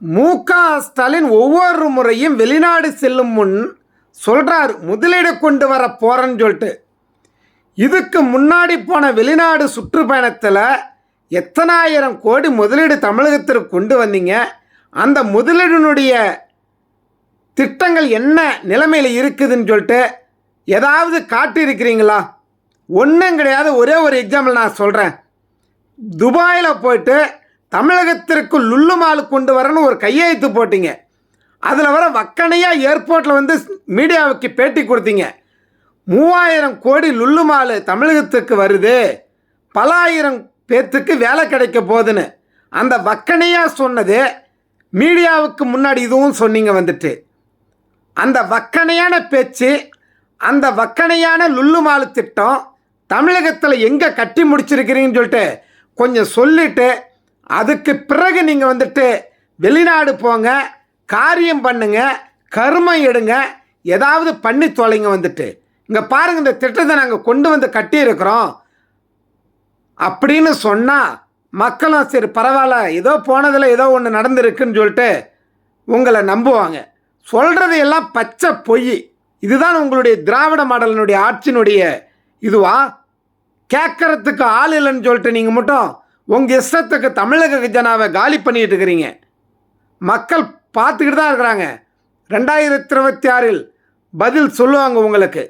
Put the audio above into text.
மு ஸ்டாலின் ஒவ்வொரு முறையும் வெளிநாடு செல்லும் முன் சொல்கிறார் முதலீடு கொண்டு வர போகிறேன்னு சொல்லிட்டு. இதுக்கு முன்னாடி போன வெளிநாடு சுற்றுப்பயணத்தில் எத்தனாயிரம் கோடி முதலீடு தமிழகத்திற்கு கொண்டு வந்தீங்க? அந்த முதலீடினுடைய திட்டங்கள் என்ன நிலைமையில் இருக்குதுன்னு சொல்லிட்டு ஏதாவது காட்டியிருக்கிறீங்களா? ஒன்றும் கிடையாது. ஒரே ஒரு எக்ஸாம்பிள் நான் சொல்கிறேன் துபாயில் போயிட்டு தமிழகத்திற்கு லுல்லுமாலு கொண்டு வரேன்னு ஒரு கையெழுத்து போட்டீங்க. அதில் வர வக்கனையாக ஏர்போர்ட்டில் வந்து மீடியாவுக்கு பேட்டி கொடுத்தீங்க. மூவாயிரம் கோடி லுல்லுமாலு தமிழகத்துக்கு வருது. பல ஆயிரம் பேர்த்துக்கு வேலை கிடைக்க போகுதுன்னு. அந்த வக்கனையாக சொன்னது மீடியாவுக்கு முன்னாடி இதுவும் சொன்னீங்க வந்துட்டு. அந்த வக்கனையான பேச்சு அந்த வக்கனையான லுல்லு மாலு திட்டம் தமிழகத்தில் எங்கே கட்டி முடிச்சிருக்கிறீங்கன்னு சொல்லிட்டு கொஞ்சம் சொல்லிட்டு அதுக்கு பிறகு நீங்கள் வந்துட்டு வெளிநாடு போங்க காரியம் பண்ணுங்க கருமம் எடுங்க ஏதாவது பண்ணி தொலைங்க வந்துட்டு. இங்கே பாருங்கள் இந்த திட்டத்தை நாங்கள் கொண்டு வந்து கட்டியிருக்கிறோம். அப்படின்னு சொன்னால் மக்களும் சரி பரவாயில்ல ஏதோ போனதில் ஏதோ ஒன்று நடந்திருக்குன்னு சொல்லிட்டு உங்களை நம்புவாங்க. சொல்கிறது எல்லாம் பச்சை பொய். இதுதான் உங்களுடைய திராவிட மாடலினுடைய ஆட்சியினுடைய இதுவா? கேட்கறதுக்கு ஆள் இல்லைன்னு சொல்லிட்டு நீங்கள் மட்டும் உங்கள் இஷ்டத்துக்கு தமிழக கஜனாவை காலி பண்ணிகிட்டு இருக்கிறீங்க. மக்கள் பார்த்துக்கிட்டு தான் இருக்கிறாங்க. ரெண்டாயிரத்தி இருபத்தி ஆறில் பதில் சொல்லுவாங்க உங்களுக்கு.